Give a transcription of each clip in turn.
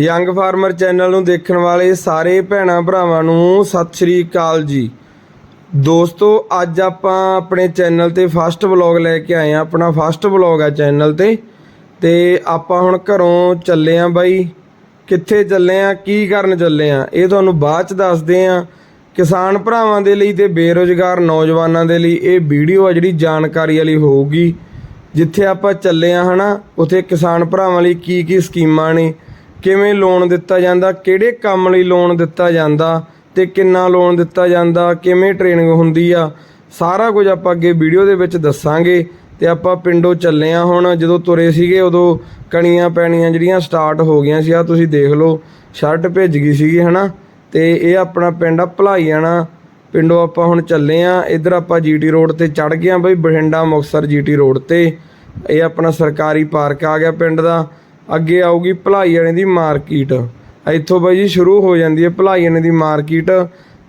Young farmer channel ਨੂੰ ਦੇਖਣ ਵਾਲੇ ਸਾਰੇ ਭੈਣਾਂ ਭਰਾਵਾਂ ਨੂੰ ਸਤਿ ਸ਼੍ਰੀ ਅਕਾਲ ਜੀ। ਦੋਸਤੋ, ਅੱਜ ਆਪਾਂ ਆਪਣੇ ਚੈਨਲ ਤੇ ਫਸਟ ਵਲੌਗ ਲੈ ਕੇ ਆਏ ਆ ਆਪਣਾ ਫਸਟ ਵਲੌਗ ਆ ਚੈਨਲ ਤੇ। ਤੇ ਆਪਾਂ ਹੁਣ ਘਰੋਂ ਚੱਲੇ ਆ ਬਾਈ। ਕਿੱਥੇ ਚੱਲੇ ਆ ਕੀ ਕਰਨ ਚੱਲੇ ਆ ਇਹ ਤੁਹਾਨੂੰ ਬਾਅਦ ਚ ਦੱਸਦੇ ਆ ਕਿਸਾਨ ਭਰਾਵਾਂ ਦੇ ਲਈ ਤੇ ਬੇਰੋਜ਼ਗਾਰ ਨੌਜਵਾਨਾਂ ਦੇ ਲਈ ਇਹ ਵੀਡੀਓ ਆ ਜਿਹੜੀ ਜਾਣਕਾਰੀ ਵਾਲੀ ਹੋਊਗੀ। ਜਿੱਥੇ ਆਪਾਂ ਚੱਲੇ ਆ ਹਨਾ, ਉੱਥੇ ਕਿਸਾਨ ਭਰਾਵਾਂ ਲਈ ਕੀ ਕੀ ਸਕੀਮਾਂ ਨੇ ਕਿਵੇਂ ਲੋਨ ਦਿੱਤਾ ਜਾਂਦਾ, ਕਿਹੜੇ ਕੰਮ ਲਈ ਲੋਨ ਦਿੱਤਾ ਜਾਂਦਾ ਤੇ ਕਿੰਨਾ ਲੋਨ ਦਿੱਤਾ ਜਾਂਦਾ, ਕਿਵੇਂ ਟ੍ਰੇਨਿੰਗ ਹੁੰਦੀ ਆ, ਸਾਰਾ ਕੁਝ ਆਪਾਂ ਅੱਗੇ ਵੀਡੀਓ ਦੇ ਵਿੱਚ ਦੱਸਾਂਗੇ ਤੇ ਆਪਾਂ ਪਿੰਡੋਂ ਚੱਲੇ ਆ ਹੁਣ, ਜਦੋਂ ਤੁਰੇ ਸੀਗੇ ਉਦੋਂ ਕਣੀਆਂ ਪੈਣੀਆਂ ਜਿਹੜੀਆਂ ਸਟਾਰਟ ਹੋ ਗਈਆਂ ਸੀ ਆ ਤੁਸੀਂ ਦੇਖ ਲਓ ਸ਼ਰਟ ਭਿੱਜ ਗਈ ਸੀਗੀ, ਹਨਾ? ਤੇ ਇਹ ਆਪਣਾ ਪਿੰਡ ਆ ਭਲਾਈਆਣਾ, ਪਿੰਡੋਂ ਆਪਾਂ ਹੁਣ ਚੱਲੇ ਆ, ਇਧਰ ਆਪਾਂ ਜੀਟੀ ਰੋਡ ਤੇ ਚੜ ਗਏ ਆ ਬਈ, ਬਠਿੰਡਾ ਮੁਕਤਸਰ ਜੀਟੀ ਰੋਡ ਤੇ, ਇਹ ਆਪਣਾ ਸਰਕਾਰੀ ਪਾਰਕ ਆ ਗਿਆ ਪਿੰਡ ਦਾ ਅੱਗੇ ਆਊਗੀ ਭਲਾਈ ਵਾਲੇ ਦੀ ਮਾਰਕੀਟ। ਇੱਥੋਂ ਬਾਈ ਜੀ ਸ਼ੁਰੂ ਹੋ ਜਾਂਦੀ ਹੈ ਭਲਾਈ ਵਾਲੇ ਦੀ ਮਾਰਕੀਟ।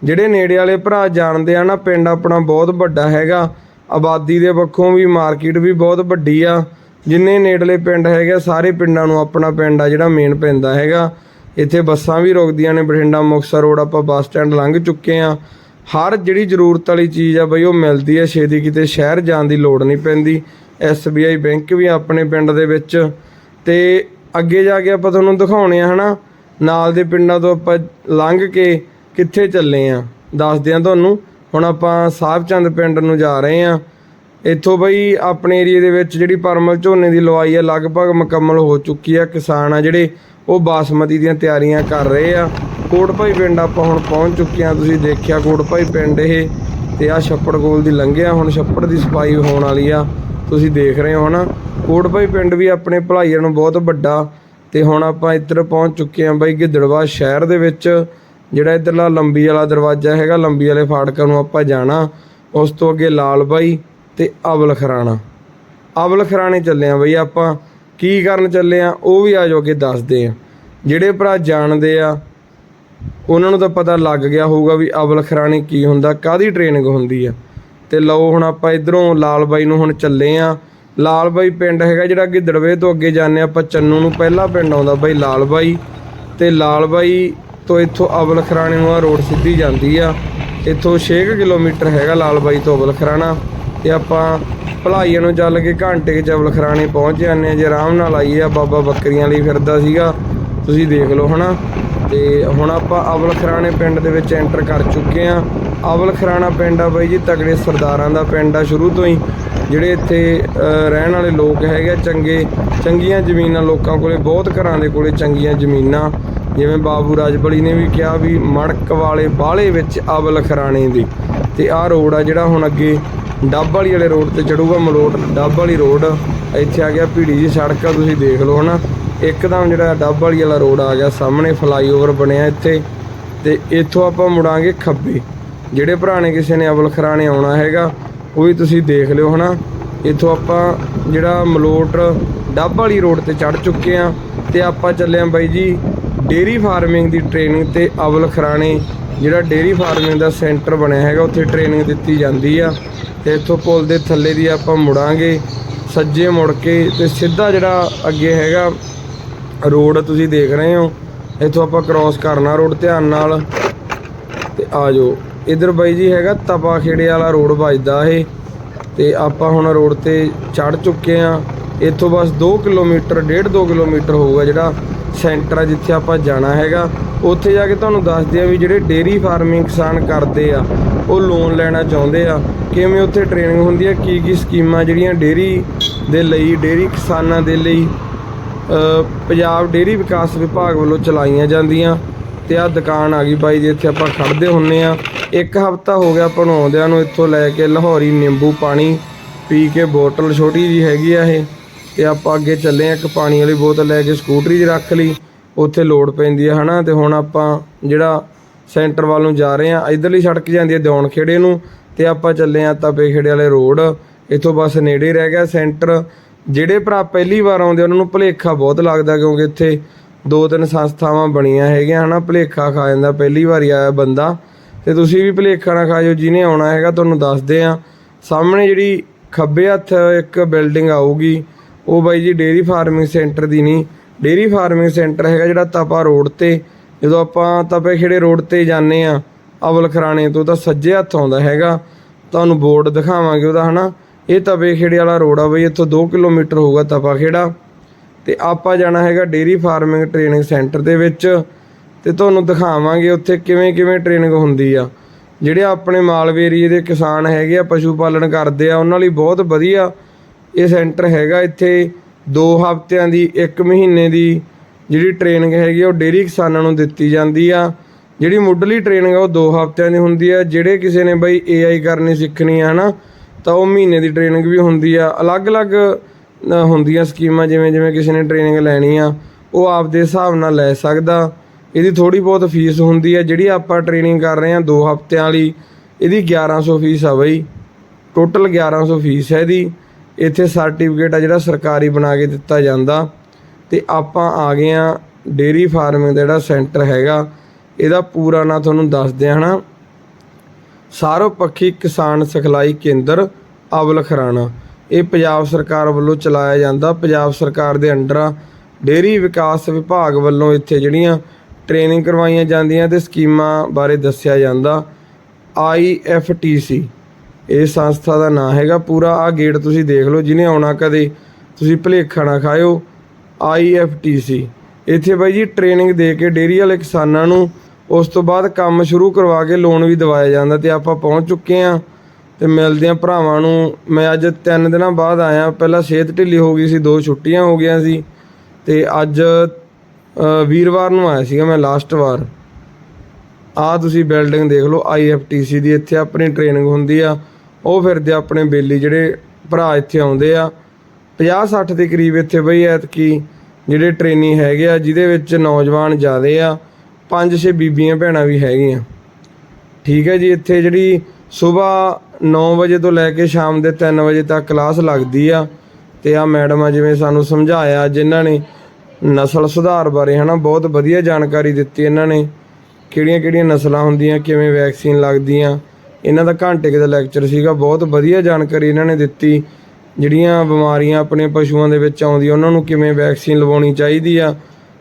ਜਿਹੜੇ ਨੇੜੇ ਵਾਲੇ ਭਰਾ ਜਾਣਦੇ ਆ ਨਾ ਪਿੰਡ ਆਪਣਾ ਬਹੁਤ ਵੱਡਾ ਹੈਗਾ। ਆਬਾਦੀ ਦੇ ਪੱਖੋਂ ਵੀ ਮਾਰਕੀਟ ਵੀ ਬਹੁਤ ਵੱਡੀ ਆ। ਜਿੰਨੇ ਨੇੜਲੇ ਪਿੰਡ ਹੈਗੇ ਆ, ਸਾਰੇ ਪਿੰਡਾਂ ਨੂੰ ਆਪਣਾ ਪਿੰਡ ਆ ਜਿਹੜਾ ਮੇਨ ਪੈਂਦਾ ਹੈਗਾ। ਇੱਥੇ ਬੱਸਾਂ ਵੀ ਰੁਕਦੀਆਂ ਨੇ ਬਠਿੰਡਾ ਮੁਕਤਸਰ ਰੋਡ ਆਪਾਂ ਬੱਸ ਸਟੈਂਡ ਲੰਘ ਚੁੱਕੇ ਆ। ਹਰ ਜਿਹੜੀ ਜ਼ਰੂਰਤ ਵਾਲੀ ਚੀਜ਼ ਆ ਬਈ ਉਹ ਮਿਲਦੀ ਹੈ ਛੇਤੀ ਕਿਤੇ ਸ਼ਹਿਰ ਜਾਣ ਦੀ ਲੋੜ ਨਹੀਂ ਪੈਂਦੀ। SBI ਬੈਂਕ ਵੀ ਆਪਣੇ ਪਿੰਡ ਦੇ ਵਿੱਚ। ਤੇ ਅੱਗੇ ਜਾ ਕੇ ਆਪਾਂ ਤੁਹਾਨੂੰ ਦਿਖਾਉਣੇ ਆ, ਹਨਾ? ਨਾਲ ਦੇ ਪਿੰਡਾਂ ਤੋਂ ਆਪਾਂ ਲੰਘ ਕੇ ਕਿੱਥੇ ਚੱਲੇ ਆ? ਦੱਸਦੇ ਆ ਤੁਹਾਨੂੰ। ਹੁਣ ਆਪਾਂ ਸਾਹਿਬਚੰਦ ਪਿੰਡ ਨੂੰ ਜਾ ਰਹੇ ਆ। ਇੱਥੋਂ ਬਈ ਆਪਣੇ ਏਰੀਆ ਦੇ ਵਿੱਚ ਜਿਹੜੀ ਪਰਮਲ ਝੋਨੇ ਦੀ ਲਵਾਈ ਆ, ਲਗਭਗ ਮੁਕੰਮਲ ਹੋ ਚੁੱਕੀ ਆ। ਕਿਸਾਨ ਆ ਜਿਹੜੇ, ਉਹ ਬਾਸਮਤੀ ਦੀਆਂ ਤਿਆਰੀਆਂ ਕਰ ਰਹੇ ਆ। ਕੋਟਭਾਈ ਪਿੰਡ ਆਪਾਂ ਹੁਣ ਪਹੁੰਚ ਚੁੱਕੇ ਆ। ਤੁਸੀਂ ਦੇਖਿਆ ਕੋਟਭਾਈ ਪਿੰਡ ਇਹ, ਤੇ ਆ ਛੱਪੜ ਕੋਲ ਦੀ ਲੰਘਿਆ। ਹੁਣ ਛੱਪੜ ਦੀ ਸਫ਼ਾਈ ਹੋਣ ਵਾਲੀ ਆ। ਤੁਸੀਂ ਦੇਖ ਰਹੇ ਹੋ ਹਨਾ? ਕੋਟਭਾਈ ਪਿੰਡ ਵੀ ਆਪਣੇ ਭਲਾਈਆਂ ਨੂੰ ਬਹੁਤ ਵੱਡਾ ਤੇ ਹੁਣ ਆਪਾਂ ਇੱਧਰ ਪਹੁੰਚ ਚੁੱਕੇ ਆ ਬਾਈ ਗਿੱਦੜਵਾ ਸ਼ਹਿਰ ਦੇ ਵਿੱਚ, ਜਿਹੜਾ ਇੱਧਰਲਾ ਲੰਬੀ ਵਾਲਾ ਦਰਵਾਜ਼ਾ ਹੈਗਾ, ਲੰਬੀ ਵਾਲੇ ਫਾਟਕਾਂ ਨੂੰ ਆਪਾਂ ਜਾਣਾ, ਉਸ ਤੋਂ ਅੱਗੇ ਲਾਲ ਬਾਈ ਤੇ ਅਵਲ ਖਰਾਣਾ। ਅਵਲ ਖਰਾਣੇ ਚੱਲੇ ਆ ਬਈ ਆਪਾਂ। ਕੀ ਕਰਨ ਚੱਲੇ ਆ ਉਹ ਵੀ ਆ ਆਜੋ ਅੱਗੇ ਦੱਸਦੇ ਆ ਜਿਹੜੇ ਭਰਾ ਜਾਣਦੇ ਆ, ਉਹਨਾਂ ਨੂੰ ਤਾਂ ਪਤਾ ਲੱਗ ਗਿਆ ਹੋਊਗਾ ਵੀ ਅਵਲ ਖਰਾਣੀ ਕੀ ਹੁੰਦਾ ਕਾਦੀ ਟ੍ਰੇਨਿੰਗ ਹੁੰਦੀ ਆ। ਤੇ ਲਓ ਹੁਣ ਆਪਾਂ ਇਧਰੋਂ ਲਾਲ ਬਾਈ ਨੂੰ ਹੁਣ ਚੱਲੇ ਆ। ਲਾਲ ਬਾਈ ਪਿੰਡ ਹੈਗਾ ਜਿਹੜਾ ਗਿੱਦੜਵੇ ਤੋਂ ਅੱਗੇ ਜਾਂਦੇ ਆਪਾਂ ਚੰਨੂ ਨੂੰ ਪਹਿਲਾ ਪਿੰਡ ਆਉਂਦਾ ਬਾਈ ਲਾਲ ਬਾਈ। ਤੇ ਲਾਲ ਬਾਈ ਤੋਂ ਇੱਥੋਂ ਅਵਲ ਖਰਾਣੇ ਨੂੰ ਆ ਰੋਡ ਸਿੱਧੀ ਜਾਂਦੀ ਆ। ਇੱਥੋਂ 6 ਕਿਲੋਮੀਟਰ ਹੈਗਾ ਲਾਲ ਬਾਈ ਤੋਂ ਅਵਲ ਖਰਾਣਾ ਤੇ ਆਪਾਂ ਭਲਾਈਆਂ ਨੂੰ ਚੱਲ ਕੇ ਘੰਟੇ ਕੇ ਅਵਲ ਖਰਾਣੇ ਪਹੁੰਚ ਜਾਂਦੇ ਆ। ਜੇ ਆਰਾਮ ਨਾਲ ਆਈਏ ਆ, ਬਾਬਾ ਬੱਕਰੀਆਂ ਲਈ ਫਿਰਦਾ ਸੀਗਾ। ਤੁਸੀਂ ਦੇਖ ਲਓ ਹਨਾ। ਤੇ ਹੁਣ ਆਪਾਂ ਅਵਲ ਖਰਾਣੇ ਪਿੰਡ ਦੇ ਵਿੱਚ ਐਂਟਰ ਕਰ ਚੁੱਕੇ ਆ ਅਵਲ ਖਰਾਣਾ ਪਿੰਡ ਆ ਬਾਈ ਜੀ ਤਗੜੇ ਸਰਦਾਰਾਂ ਦਾ ਪਿੰਡ ਆ ਸ਼ੁਰੂ ਤੋਂ ਹੀ। ਜਿਹੜੇ ਇੱਥੇ ਰਹਿਣ ਵਾਲੇ ਲੋਕ ਹੈਗੇ ਆ, ਚੰਗੇ ਚੰਗੀਆਂ ਜ਼ਮੀਨਾਂ ਲੋਕਾਂ ਕੋਲੇ ਬਹੁਤ ਘਰਾਂ ਦੇ ਕੋਲੇ ਚੰਗੀਆਂ ਜ਼ਮੀਨਾਂ। ਜਿਵੇਂ ਬਾਬੂ ਰਾਜਬਲੀ ਨੇ ਵੀ ਕਿਹਾ ਵੀ ਮੜਕ ਵਾਲੇ ਬਾਹਲੇ ਵਿੱਚ ਅਵਲ ਖਰਾਣੇ ਦੀ। ਤੇ ਆਹ ਰੋਡ ਆ ਜਿਹੜਾ ਹੁਣ ਅੱਗੇ ਡੱਬ ਵਾਲੀ ਵਾਲੇ ਰੋਡ ਤੇ ਚੜੂਗਾ ਮਲੋਟ ਡੱਬ ਵਾਲੀ ਰੋਡ। ਇੱਥੇ ਆ ਗਿਆ ਭੀੜੀ ਜੀ ਸੜਕ ਆ ਤੁਸੀਂ ਦੇਖ ਲਓ ਹਨਾ। ਇੱਕਦਮ ਜਿਹੜਾ ਡੱਬ ਵਾਲੀ ਵਾਲਾ ਰੋਡ ਆ ਗਿਆ, ਸਾਹਮਣੇ ਫਲਾਈਓਵਰ ਬਣਿਆ ਇੱਥੇ। ਤੇ ਇੱਥੋਂ ਆਪਾਂ ਮੁੜਾਂਗੇ ਖੱਬੇ। ਜਿਹੜੇ ਭਰਾ ਨੇ ਕਿਸੇ ਨੇ ਅਵਲ ਖਰਾਣੇ ਆਉਣਾ ਹੈਗਾ, ਉਹ ਵੀ ਤੁਸੀਂ ਦੇਖ ਲਿਓ, ਹਨਾ? ਇੱਥੋਂ ਆਪਾਂ ਜਿਹੜਾ ਮਲੋਟ ਡੱਬ ਵਾਲੀ ਰੋਡ ਤੇ ਚੜ ਚੁੱਕੇ ਆ ਤੇ ਆਪਾਂ ਚੱਲੇ ਆ ਬਾਈ ਜੀ ਡੇਰੀ ਫਾਰਮਿੰਗ ਦੀ ਟ੍ਰੇਨਿੰਗ ਤੇ ਅਵਲ ਖਰਾਣੇ। ਜਿਹੜਾ ਡੇਰੀ ਫਾਰਮਿੰਗ ਦਾ ਸੈਂਟਰ ਬਣਿਆ ਹੈਗਾ, ਉੱਥੇ ਟ੍ਰੇਨਿੰਗ ਦਿੱਤੀ ਜਾਂਦੀ ਆ। ਤੇ ਇੱਥੋਂ ਪੁਲ ਦੇ ਥੱਲੇ ਦੀ ਆਪਾਂ ਮੁੜਾਂਗੇ। ਸੱਜੇ ਮੁੜ ਕੇ ਤੇ ਸਿੱਧਾ ਜਿਹੜਾ ਅੱਗੇ ਹੈਗਾ ਰੋਡ ਤੁਸੀਂ ਦੇਖ ਰਹੇ ਹੋ। ਇੱਥੋਂ ਆਪਾਂ ਕ੍ਰਾਸ ਕਰਨਾ ਰੋਡ ਧਿਆਨ ਨਾਲ। ਤੇ ਆ ਜਾਓ। ਇਧਰ ਬਾਈ ਜੀ ਹੈਗਾ ਤਪਾ ਖੇੜੇ ਵਾਲਾ ਰੋਡ ਵੱਜਦਾ ਇਹ। ਤੇ ਆਪਾਂ ਹੁਣ ਰੋਡ ਤੇ ਚੜ ਚੁੱਕੇ ਆ ਇੱਥੋਂ ਬਸ 2 ਕਿਲੋਮੀਟਰ 1.5 2 ਕਿਲੋਮੀਟਰ ਹੋਊਗਾ ਜਿਹੜਾ ਸੈਂਟਰ ਆ ਜਿੱਥੇ ਆਪਾਂ ਜਾਣਾ ਹੈਗਾ। ਉੱਥੇ ਜਾ ਕੇ ਤੁਹਾਨੂੰ ਦੱਸਦੇ ਆ ਵੀ ਜਿਹੜੇ ਡੇਰੀ ਫਾਰਮਿੰਗ ਕਿਸਾਨ ਕਰਦੇ ਆ, ਉਹ ਲੋਨ ਲੈਣਾ ਚਾਹੁੰਦੇ ਆ। ਕਿਵੇਂ ਉੱਥੇ ਟ੍ਰੇਨਿੰਗ ਹੁੰਦੀ ਆ ਕੀ ਕੀ ਸਕੀਮਾਂ ਜਿਹੜੀਆਂ ਡੇਰੀ ਦੇ ਲਈ ਡੇਰੀ ਕਿਸਾਨਾਂ ਦੇ ਲਈ। ਪੰਜਾਬ ਡੇਰੀ ਵਿਕਾਸ ਵਿਭਾਗ ਵੱਲੋਂ ਚਲਾਈਆਂ ਜਾਂਦੀਆਂ ਤੇ ਆ ਦੁਕਾਨ ਆ ਗਈ ਬਾਈ ਜੀ, ਇੱਥੇ ਆਪਾਂ ਖੜਦੇ ਹੁੰਨੇ ਆ। ਇੱਕ ਹਫਤਾ ਹੋ ਗਿਆ ਆਪਾਂ ਨੂੰ ਆਉਂਦਿਆਂ ਨੂੰ ਇੱਥੋਂ ਲੈ ਕੇ ਲਾਹੌਰੀ ਨਿੰਬੂ ਪਾਣੀ ਪੀ ਕੇ ਬੋਤਲ ਛੋਟੀ ਜੀ ਹੈਗੀ ਆ ਇਹ ਤੇ ਆਪਾਂ ਅੱਗੇ ਚੱਲੇ ਆ, ਇੱਕ ਪਾਣੀ ਵਾਲੀ ਬੋਤਲ ਲੈ ਕੇ ਸਕੂਟਰੀ 'ਚ ਰੱਖ ਲਈ, ਉੱਥੇ ਲੋਡ ਪੈਂਦੀ ਆ ਹਨਾ, ਤੇ ਹੁਣ ਆਪਾਂ ਜਿਹੜਾ ਸੈਂਟਰ ਵੱਲ ਨੂੰ ਜਾ ਰਹੇ ਆ, ਇਧਰਲੀ ਸੜਕ ਜਾਂਦੀ ਹੈ ਦਿਉਣ ਖੇੜੇ ਨੂੰ, ਤੇ ਆਪਾਂ ਚੱਲੇ ਆ ਤਪੇ ਖੇੜੇ ਵਾਲੇ ਰੋਡ, ਇੱਥੋਂ ਬਸ ਨੇੜੇ ਰਹਿ ਗਿਆ ਸੈਂਟਰ ਜਿਹੜੇ ਭਰਾ ਪਹਿਲੀ ਵਾਰ ਆਉਂਦੇ, ਉਹਨਾਂ ਨੂੰ ਭੁਲੇਖਾ ਬਹੁਤ ਲੱਗਦਾ ਕਿਉਂਕਿ ਇੱਥੇ ਦੋ ਤਿੰਨ ਸੰਸਥਾਵਾਂ ਬਣੀਆਂ ਹੈਗੀਆਂ, ਹਨਾ, ਭੁਲੇਖਾ ਖਾ ਜਾਂਦਾ, ਪਹਿਲੀ ਵਾਰੀ ਆਇਆ ਬੰਦਾ। ਤੇ ਤੁਸੀਂ ਵੀ ਭੁਲੇਖਾ ਨਾ ਖਾਇਓ, ਜਿਹਨੇ ਆਉਣਾ ਹੈਗਾ, ਤੁਹਾਨੂੰ ਦੱਸਦੇ ਆ। ਸਾਹਮਣੇ ਜਿਹੜੀ ਖੱਬੇ ਹੱਥ ਇੱਕ ਬਿਲਡਿੰਗ ਆਊਗੀ, ਉਹ ਬਾਈ ਜੀ ਡੇਰੀ ਫਾਰਮਿੰਗ ਸੈਂਟਰ ਦੀ ਨਹੀਂ। ਡੇਰੀ ਫਾਰਮਿੰਗ ਸੈਂਟਰ ਹੈਗਾ ਜਿਹੜਾ ਤਪਾ ਰੋਡ ਤੇ। ਜਦੋਂ ਆਪਾਂ ਤਪੇ ਖੇੜੇ ਰੋਡ ਤੇ ਜਾਂਦੇ ਆ, ਅਵਲ ਖਰਾਣੇ ਤੋਂ ਤਾਂ ਸੱਜੇ ਹੱਥ ਆਉਂਦਾ ਹੈਗਾ। ਤੁਹਾਨੂੰ ਬੋਰਡ ਦਿਖਾਵਾਂਗੇ ਉਹਦਾ, ਹਨਾ। ਇਹ ਤਪੇ ਖੇੜੇ ਵਾਲਾ ਰੋਡ ਆ ਬਈ, ਇੱਥੋਂ 2 ਕਿਲੋਮੀਟਰ ਹੋਊਗਾ ਤਪਾ ਖੇੜਾ। ਤੇ ਆਪਾਂ ਜਾਣਾ ਹੈਗਾ ਡੇਰੀ ਫਾਰਮਿੰਗ ਟ੍ਰੇਨਿੰਗ ਸੈਂਟਰ ਦੇ ਵਿੱਚ। ਤੇ ਤੁਹਾਨੂੰ ਦਿਖਾਵਾਂਗੇ ਉੱਥੇ ਕਿਵੇਂ ਕਿਵੇਂ ਟ੍ਰੇਨਿੰਗ ਹੁੰਦੀ ਆ। ਜਿਹੜੇ ਆਪਣੇ ਮਾਲਵੇ ਏਰੀਏ ਦੇ ਕਿਸਾਨ ਹੈਗੇ ਆ, ਪਸ਼ੂ ਪਾਲਣ ਕਰਦੇ ਆ, ਉਹਨਾਂ ਲਈ ਬਹੁਤ ਵਧੀਆ ਇਹ ਸੈਂਟਰ ਹੈਗਾ। ਇੱਥੇ 2 ਹਫ਼ਤਿਆਂ ਦੀ 1 ਮਹੀਨੇ ਦੀ ਜਿਹੜੀ ਟ੍ਰੇਨਿੰਗ ਹੈਗੀ ਆ, ਉਹ ਡੇਰੀ ਕਿਸਾਨਾਂ ਨੂੰ ਦਿੱਤੀ ਜਾਂਦੀ ਆ। ਜਿਹੜੀ ਮੁੱਢਲੀ ਟ੍ਰੇਨਿੰਗ ਆ, ਉਹ 2 ਹਫ਼ਤਿਆਂ ਦੀ ਹੁੰਦੀ ਆ। ਜਿਹੜੇ ਕਿਸੇ ਨੇ ਬਈ AI ਕਰਨੀ ਸਿੱਖਣੀ ਆ, ਹਨਾ ਤਾਂ ਉਹ ਮਹੀਨੇ ਦੀ ਟ੍ਰੇਨਿੰਗ ਵੀ ਹੁੰਦੀ ਆ। ਅਲੱਗ-ਅਲੱਗ ਹੁੰਦੀਆਂ ਸਕੀਮਾਂ, ਜਿਵੇਂ ਜਿਵੇਂ ਕਿਸੇ ਨੇ ਟ੍ਰੇਨਿੰਗ ਲੈਣੀ ਆ, ਉਹ ਆਪਦੇ ਹਿਸਾਬ ਨਾਲ ਲੈ ਸਕਦਾ। ਇਹਦੀ ਥੋੜੀ ਬਹੁਤ ਫੀਸ ਹੁੰਦੀ ਆ, ਜਿਹੜੀ ਆਪਾਂ ਟ੍ਰੇਨਿੰਗ ਕਰ ਰਹੇ ਆ 2 ਹਫ਼ਤਿਆਂ ਵਾਲੀ, ਇਹਦੀ 1100 ਫੀਸ ਆ ਬਈ। ਟੋਟਲ 1100 ਫੀਸ ਹੈ ਇਹਦੀ। ਇੱਥੇ ਸਰਟੀਫਿਕੇਟ ਆ ਜਿਹੜਾ ਸਰਕਾਰੀ ਬਣਾ ਕੇ ਦਿੱਤਾ ਜਾਂਦਾ। ਤੇ ਆਪਾਂ ਆ ਗਏ ਆ ਡੇਰੀ ਫਾਰਮਿੰਗ ਦਾ ਜਿਹੜਾ ਸੈਂਟਰ ਹੈਗਾ, ਇਹਦਾ ਪੂਰਾ ਨਾਂ ਤੁਹਾਨੂੰ ਦੱਸਦੇ ਹਾਂ ਹਨਾ। ਸਰਵਪੱਖੀ ਕਿਸਾਨ ਸਿਖਲਾਈ ਕੇਂਦਰ ਅਵਲ ਖਰਾਣਾ। ਇਹ ਪੰਜਾਬ ਸਰਕਾਰ ਵੱਲੋਂ ਚਲਾਇਆ ਜਾਂਦਾ। ਪੰਜਾਬ ਸਰਕਾਰ ਦੇ ਅੰਡਰ ਆ ਡੇਰੀ ਵਿਕਾਸ ਵਿਭਾਗ ਵੱਲੋਂ ਇੱਥੇ ਜਿਹੜੀਆਂ ਟ੍ਰੇਨਿੰਗ ਕਰਵਾਈਆਂ ਜਾਂਦੀਆਂ ਤੇ ਸਕੀਮਾਂ ਬਾਰੇ ਦੱਸਿਆ ਜਾਂਦਾ। IFTC ਇਹ ਸੰਸਥਾ ਦਾ ਨਾਮ ਹੈਗਾ। ਪੂਰਾ ਆ ਗੇਟ ਤੁਸੀਂ ਦੇਖ ਲਓ। ਜਿਹਨੇ ਆਉਣਾ ਕਦੇ, ਤੁਸੀਂ ਭੁਲੇਖਾ ਨਾ ਖਾਇਓ। IFTC ਇੱਥੇ ਬਾਈ ਜੀ ਟ੍ਰੇਨਿੰਗ ਦੇ ਕੇ ਡੇਰੀ ਵਾਲੇ ਕਿਸਾਨਾਂ ਨੂੰ ਉਸ ਤੋਂ ਬਾਅਦ ਕੰਮ ਸ਼ੁਰੂ ਕਰਵਾ ਕੇ ਲੋਨ ਵੀ ਦਿਵਾਇਆ ਜਾਂਦਾ ਤੇ ਆਪਾਂ ਪਹੁੰਚ ਚੁੱਕੇ ਆ ਤੇ ਮਿਲਦੇ ਆ ਭਰਾਵਾਂ ਨੂੰ ਮੈਂ ਅੱਜ ਤਿੰਨ ਦਿਨਾਂ ਬਾਅਦ ਆਇਆ। ਪਹਿਲਾਂ ਸਿਹਤ ਢਿੱਲੀ ਹੋ ਗਈ ਸੀ, ਦੋ ਛੁੱਟੀਆਂ ਹੋ ਗਈਆਂ ਸੀ ਤੇ ਅੱਜ ਵੀਰਵਾਰ ਨੂੰ ਆਇਆ ਸੀਗਾ ਮੈਂ ਲਾਸਟ ਵਾਰ। ਆ ਤੁਸੀਂ ਬਿਲਡਿੰਗ ਦੇਖ ਲਓ IFTC ਦੀ ਇੱਥੇ ਆਪਣੀ ਟ੍ਰੇਨਿੰਗ ਹੁੰਦੀ ਆ। ਉਹ ਫਿਰਦੇ ਆਪਣੇ ਬੇਲੀ ਜਿਹੜੇ ਭਰਾ ਇੱਥੇ ਆਉਂਦੇ ਆ। 50 60 ਦੇ ਕਰੀਬ ਇੱਥੇ ਬਈ ਐਤਕੀ ਜਿਹੜੇ ਟ੍ਰੇਨੀ ਹੈਗੇ ਆ, ਜਿਹਦੇ ਵਿੱਚ ਨੌਜਵਾਨ ਜ਼ਿਆਦੇ ਆ। ਪੰਜ ਛੇ ਬੀਬੀਆਂ ਭੈਣਾਂ ਵੀ ਹੈਗੀਆਂ। ਠੀਕ ਹੈ ਜੀ, ਇੱਥੇ ਜਿਹੜੀ ਸਵੇਰ 9 ਵਜੇ ਤੋਂ ਲੈ ਕੇ ਸ਼ਾਮ ਦੇ 3 ਵਜੇ ਤੱਕ ਕਲਾਸ ਲੱਗਦੀ ਆ। ਤੇ ਆ ਮੈਡਮ ਆ ਜਿਵੇਂ ਸਾਨੂੰ ਸਮਝਾਇਆ, ਜਿਨ੍ਹਾਂ ਨੇ ਨਸਲ ਸੁਧਾਰ ਬਾਰੇ ਹਨਾ, ਬਹੁਤ ਵਧੀਆ ਜਾਣਕਾਰੀ ਦਿੱਤੀ ਇਹਨਾਂ ਨੇ ਕਿਹੜੀਆਂ ਕਿਹੜੀਆਂ ਨਸਲਾਂ ਹੁੰਦੀਆਂ, ਕਿਵੇਂ ਵੈਕਸੀਨ ਲੱਗਦੀਆਂ। ਇਹਨਾਂ ਦਾ ਘੰਟੇ ਕੁ ਦਾ ਲੈਕਚਰ ਸੀਗਾ, ਬਹੁਤ ਵਧੀਆ ਜਾਣਕਾਰੀ ਇਹਨਾਂ ਨੇ ਦਿੱਤੀ। ਜਿਹੜੀਆਂ ਬਿਮਾਰੀਆਂ ਆਪਣੇ ਪਸ਼ੂਆਂ ਦੇ ਵਿੱਚ ਆਉਂਦੀਆਂ, ਉਹਨਾਂ ਨੂੰ ਕਿਵੇਂ ਵੈਕਸੀਨ ਲਵਾਉਣੀ ਚਾਹੀਦੀ ਆ।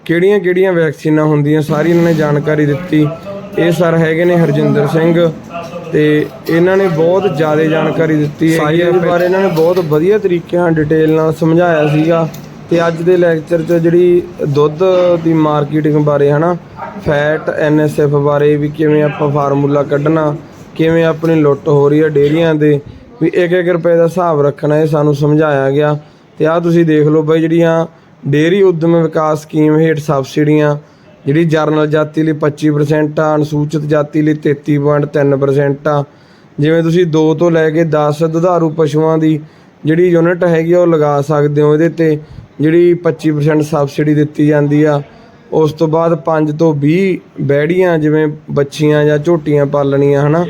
ਕਿਹੜੀਆਂ ਕਿਹੜੀਆਂ ਵੈਕਸੀਨਾਂ ਹੁੰਦੀਆਂ ਸਾਰੀ ਇਹਨਾਂ ਨੇ ਜਾਣਕਾਰੀ ਦਿੱਤੀ। ਇਹ ਸਰ ਹੈਗੇ ਨੇ ਹਰਜਿੰਦਰ ਸਿੰਘ ਤੇ ਇਹਨਾਂ ਨੇ ਬਹੁਤ ਜ਼ਿਆਦਾ ਜਾਣਕਾਰੀ ਦਿੱਤੀ ਹੈ। ਇਸ ਬਾਰੇ ਇਹਨਾਂ ਨੇ ਬਹੁਤ ਵਧੀਆ ਤਰੀਕੇ ਨਾਲ ਡਿਟੇਲ ਨਾਲ ਸਮਝਾਇਆ ਸੀਗਾ ਤੇ ਅੱਜ ਦੇ ਲੈਕਚਰ 'ਚ ਜਿਹੜੀ ਦੁੱਧ ਦੀ ਮਾਰਕੀਟਿੰਗ ਬਾਰੇ ਹਨਾ ਫੈਟ ਐਨਐਸਐਫ ਬਾਰੇ ਵੀ ਕਿਵੇਂ ਆਪਾਂ ਫਾਰਮੂਲਾ ਕੱਢਣਾ ਕਿਵੇਂ ਆਪਣੀ ਲੁੱਟ ਹੋ ਰਹੀ ਹੈ ਡੇਅਰੀਆਂ ਦੇ ਵੀ ਇੱਕ ਇੱਕ ਰੁਪਏ ਦਾ ਹਿਸਾਬ ਰੱਖਣਾ ਇਹ ਸਾਨੂੰ ਸਮਝਾਇਆ ਗਿਆ। ਤੇ ਆਹ ਤੁਸੀਂ ਦੇਖ ਲਓ ਬਈ ਜਿਹੜੀਆਂ ਡੇਅਰੀ ਉਦਮ ਵਿਕਾਸ ਸਕੀਮ ਹੇਠ ਸਬਸਿਡੀਆਂ, ਜਿਹੜੀ ਜਰਨਲ ਜਾਤੀ ਲਈ 25% ਆ, ਅਨੁਸੂਚਿਤ ਜਾਤੀ ਲਈ 33.3% ਆ। ਜਿਵੇਂ ਤੁਸੀਂ 2 ਤੋਂ ਲੈ ਕੇ 10 ਦੁਧਾਰੂ ਪਸ਼ੂਆਂ ਦੀ ਜਿਹੜੀ ਯੂਨਿਟ ਹੈਗੀ ਆ, ਉਹ ਲਗਾ ਸਕਦੇ ਹੋ ਇਹਦੇ ਤੇ, ਜਿਹੜੀ 25% ਸਬਸਿਡੀ ਦਿੱਤੀ ਜਾਂਦੀ ਆ। ਉਸ ਤੋਂ ਬਾਅਦ 5 ਤੋਂ 20 ਬੈੜੀਆਂ, ਜਿਵੇਂ ਬੱਚੀਆਂ ਜਾਂ ਝੋਟੀਆਂ ਪਾਲਣੀਆਂ, ਹਨਾ?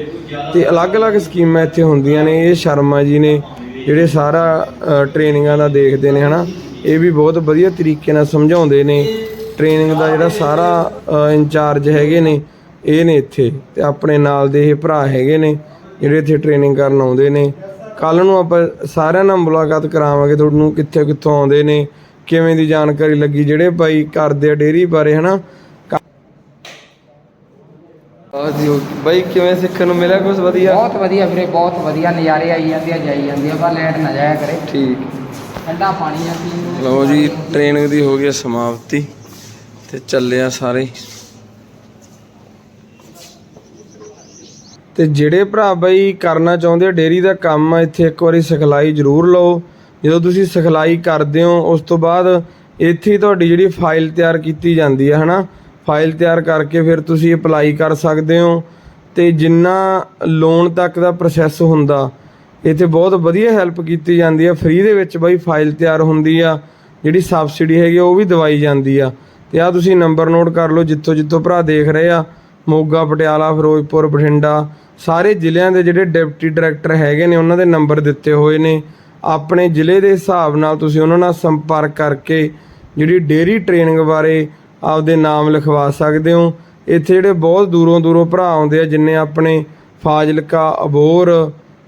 ਤੇ ਅਲੱਗ-ਅਲੱਗ ਸਕੀਮਾਂ ਇੱਥੇ ਹੁੰਦੀਆਂ ਨੇ, ਇਹ ਸ਼ਰਮਾ ਜੀ ਨੇ ਜਿਹੜੇ ਸਾਰਾ ਟ੍ਰੇਨਿੰਗਾਂ ਦਾ ਦੇਖਦੇ ਨੇ, ਹਨਾ? ਇਹ ਵੀ ਬਹੁਤ ਵਧੀਆ ਤਰੀਕੇ ਨਾਲ ਸਮਝਾਉਂਦੇ ਨੇ। ਟ੍ਰੇਨਿੰਗ ਦਾ ਜਿਹੜਾ ਸਾਰਾ ਇੰਚਾਰਜ ਹੈਗੇ ਨੇ ਇਹ ਨੇ ਇੱਥੇ। ਤੇ ਆਪਣੇ ਨਾਲ ਦੇ ਇਹ ਭਰਾ ਹੈਗੇ ਨੇ ਜਿਹੜੇ ਇੱਥੇ ਟ੍ਰੇਨਿੰਗ ਕਰਨ ਆਉਂਦੇ ਨੇ। ਕੱਲ ਨੂੰ ਆਪਾਂ ਸਾਰਿਆਂ ਨਾਲ ਮੁਲਾਕਾਤ ਕਰਾਵਾਂਗੇ ਤੁਹਾਨੂੰ ਕਿੱਥੇ ਕਿੱਥੋਂ ਆਉਂਦੇ ਨੇ ਕਿਵੇਂ ਦੀ ਜਾਣਕਾਰੀ ਲੱਗੀ ਜਿਹੜੇ ਭਾਈ ਕਰਦੇ ਆ ਡੇਰੀ ਬਾਰੇ ਹਨਾ? ਆਜੀ ਬਾਈ ਕਿਵੇਂ ਸਿੱਖਣ ਨੂੰ ਮਿਲਿਆ ਕੁਝ ਵਧੀਆ? ਬਹੁਤ ਵਧੀਆ ਵੀਰੇ ਬਹੁਤ ਵਧੀਆ। ਨਜ਼ਾਰੇ ਆਈ ਜਾਂਦੇ ਆ ਜਾਈ ਜਾਂਦੇ ਆ ਪਰ ਲੈਟ ਨਾ ਜਾਇਆ ਕਰੇ। ਠੀਕ। ਠੰਡਾ ਪਾਣੀ ਆ ਪੀਣ ਨੂੰ। ਲਓ ਜੀ ਟ੍ਰੇਨਿੰਗ ਦੀ ਹੋ ਗਈ ਸਮਾਪਤੀ ਤੇ ਚੱਲੇ ਸਾਰੇ। ਤੇ ਜਿਹੜੇ ਭਰਾ ਬਈ ਕਰਨਾ ਚਾਹੁੰਦੇ ਆ, ਡੇਰੀ ਦਾ ਕੰਮ ਆ, ਇੱਥੇ ਇੱਕ ਵਾਰੀ ਸਿਖਲਾਈ ਜ਼ਰੂਰ ਲਓ। ਜਦੋਂ ਤੁਸੀਂ ਸਿਖਲਾਈ ਕਰਦੇ ਹੋ, ਉਸ ਤੋਂ ਬਾਅਦ ਇੱਥੇ ਤੁਹਾਡੀ ਜਿਹੜੀ ਫਾਈਲ ਤਿਆਰ ਕੀਤੀ ਜਾਂਦੀ ਹੈ ਹਨਾ? ਫਾਈਲ ਤਿਆਰ ਕਰਕੇ ਫਿਰ ਤੁਸੀਂ ਅਪਲਾਈ ਕਰ ਸਕਦੇ ਹੋ। ਤੇ ਜਿੰਨਾ ਲੋਨ ਤੱਕ ਦਾ ਪ੍ਰੋਸੈਸ ਹੁੰਦਾ ਇੱਥੇ ਬਹੁਤ ਵਧੀਆ ਹੈਲਪ ਕੀਤੀ ਜਾਂਦੀ ਆ। ਫ੍ਰੀ ਦੇ ਵਿੱਚ ਬਾਈ ਫਾਈਲ ਤਿਆਰ ਹੁੰਦੀ ਆ ਜਿਹੜੀ ਸਬਸਿਡੀ ਹੈਗੀ ਆ, ਉਹ ਵੀ ਦਵਾਈ ਜਾਂਦੀ ਆ। ਤੇ ਆ ਤੁਸੀਂ ਨੰਬਰ ਨੋਟ ਕਰ ਲਓ ਜਿੱਥੋਂ ਜਿੱਥੋਂ ਭਰਾ ਦੇਖ ਰਹੇ ਆ। ਮੋਗਾ ਪਟਿਆਲਾ ਫਿਰੋਜ਼ਪੁਰ ਬਠਿੰਡਾ ਸਾਰੇ ਜ਼ਿਲ੍ਹਿਆਂ ਦੇ ਜਿਹੜੇ ਡਿਪਟੀ ਡਾਇਰੈਕਟਰ ਹੈਗੇ ਨੇ ਉਹਨਾਂ ਦੇ ਨੰਬਰ ਦਿੱਤੇ ਹੋਏ ਨੇ। ਆਪਣੇ ਜ਼ਿਲ੍ਹੇ ਦੇ ਹਿਸਾਬ ਨਾਲ ਤੁਸੀਂ ਉਹਨਾਂ ਨਾਲ ਸੰਪਰਕ ਕਰਕੇ ਜਿਹੜੀ ਡੇਰੀ ਟ੍ਰੇਨਿੰਗ ਬਾਰੇ ਆਪਦੇ ਨਾਮ ਲਿਖਵਾ ਸਕਦੇ ਹੋ। ਇੱਥੇ ਜਿਹੜੇ ਬਹੁਤ ਦੂਰੋਂ ਦੂਰੋਂ ਭਰਾ ਆਉਂਦੇ ਆ ਜਿੰਨੇ ਆਪਣੇ ਫਾਜ਼ਿਲਕਾ ਅਬੋਰ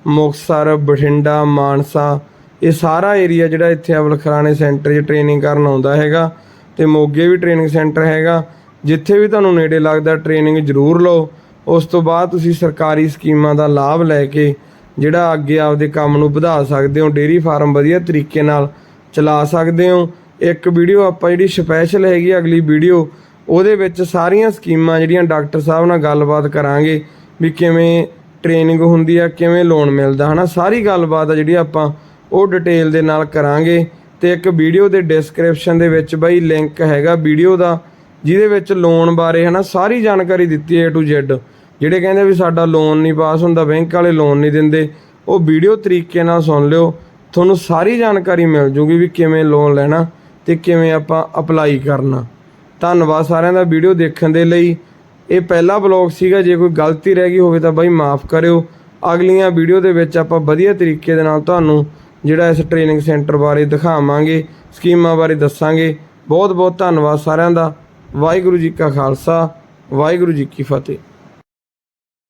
ਮੁਕਤਸਰ, ਬਠਿੰਡਾ, ਮਾਨਸਾ, ਇਹ ਸਾਰਾ ਏਰੀਆ ਜਿਹੜਾ ਇੱਥੇ ਅਵਲ ਖਰਾਣੇ ਸੈਂਟਰ 'ਚ ਟ੍ਰੇਨਿੰਗ ਕਰਨ ਆਉਂਦਾ ਹੈਗਾ ਤੇ ਮੋਗੇ ਵੀ ਟ੍ਰੇਨਿੰਗ ਸੈਂਟਰ ਹੈਗਾ। ਜਿੱਥੇ ਵੀ ਤੁਹਾਨੂੰ ਨੇੜੇ ਲੱਗਦਾ ਟ੍ਰੇਨਿੰਗ ਜ਼ਰੂਰ ਲਓ। ਉਸ ਤੋਂ ਬਾਅਦ ਤੁਸੀਂ ਸਰਕਾਰੀ ਸਕੀਮਾਂ ਦਾ ਲਾਭ ਲੈ ਕੇ ਜਿਹੜਾ ਅੱਗੇ ਆਪਦੇ ਕੰਮ ਨੂੰ ਵਧਾ ਸਕਦੇ ਹੋ, ਡੇਅਰੀ ਫਾਰਮ ਵਧੀਆ ਤਰੀਕੇ ਨਾਲ ਚਲਾ ਸਕਦੇ ਹੋ। ਇੱਕ ਵੀਡੀਓ ਆਪਾਂ ਜਿਹੜੀ ਸਪੈਸ਼ਲ ਹੈਗੀ ਅਗਲੀ ਵੀਡੀਓ, ਉਹਦੇ ਵਿੱਚ ਸਾਰੀਆਂ ਸਕੀਮਾਂ ਜਿਹੜੀਆਂ ਡਾਕਟਰ ਸਾਹਿਬ ਨਾਲ ਗੱਲਬਾਤ ਕਰਾਂਗੇ ਵੀ ਕਿਵੇਂ ਟ੍ਰੇਨਿੰਗ ਹੁੰਦੀ ਆ, ਕਿਵੇਂ ਲੋਨ ਮਿਲਦਾ, ਹਨਾ? ਸਾਰੀ ਗੱਲਬਾਤ ਆ ਜਿਹੜੀ ਆਪਾਂ ਉਹ ਡਿਟੇਲ ਦੇ ਨਾਲ ਕਰਾਂਗੇ ਤੇ ਇੱਕ ਵੀਡੀਓ ਦੇ ਡਿਸਕ੍ਰਿਪਸ਼ਨ ਦੇ ਵਿੱਚ ਬਾਈ ਲਿੰਕ ਹੈਗਾ ਵੀਡੀਓ ਦਾ, ਜਿਹਦੇ ਵਿੱਚ ਲੋਨ ਬਾਰੇ, ਹਨਾ, ਸਾਰੀ ਜਾਣਕਾਰੀ ਦਿੱਤੀ ਹੈ A to Z ਜਿਹੜੇ ਕਹਿੰਦੇ ਵੀ ਸਾਡਾ ਲੋਨ ਨਹੀਂ ਪਾਸ ਹੁੰਦਾ, ਬੈਂਕ ਵਾਲੇ ਲੋਨ ਨਹੀਂ ਦਿੰਦੇ, ਉਹ ਵੀਡੀਓ ਤਰੀਕੇ ਨਾਲ ਸੁਣ ਲਿਓ। ਤੁਹਾਨੂੰ ਸਾਰੀ ਜਾਣਕਾਰੀ ਮਿਲ ਜੂਗੀ ਵੀ ਕਿਵੇਂ ਲੋਨ ਲੈਣਾ ਤੇ ਕਿਵੇਂ ਆਪਾਂ ਅਪਲਾਈ ਕਰਨਾ। ਧੰਨਵਾਦ ਸਾਰਿਆਂ ਦਾ ਵੀਡੀਓ ਦੇਖਣ ਦੇ ਲਈ। ਇਹ ਪਹਿਲਾ ਬਲੌਗ ਸੀਗਾ, ਜੇ ਕੋਈ ਗਲਤੀ ਰਹਿ ਗਈ ਹੋਵੇ ਤਾਂ ਬਾਈ ਮਾਫ ਕਰਿਓ। ਅਗਲੀਆਂ ਵੀਡੀਓ ਦੇ ਵਿੱਚ ਆਪਾਂ ਵਧੀਆ ਤਰੀਕੇ ਦੇ ਨਾਲ ਤੁਹਾਨੂੰ ਜਿਹੜਾ ਇਸ ਟ੍ਰੇਨਿੰਗ ਸੈਂਟਰ ਬਾਰੇ ਦਿਖਾਵਾਂਗੇ, ਸਕੀਮਾਂ ਬਾਰੇ ਦੱਸਾਂਗੇ। ਬਹੁਤ ਬਹੁਤ ਧੰਨਵਾਦ ਸਾਰਿਆਂ ਦਾ। ਵਾਹਿਗੁਰੂ ਜੀ ਕਾ ਖਾਲਸਾ, ਵਾਹਿਗੁਰੂ ਜੀ ਕੀ ਫਤਿਹ।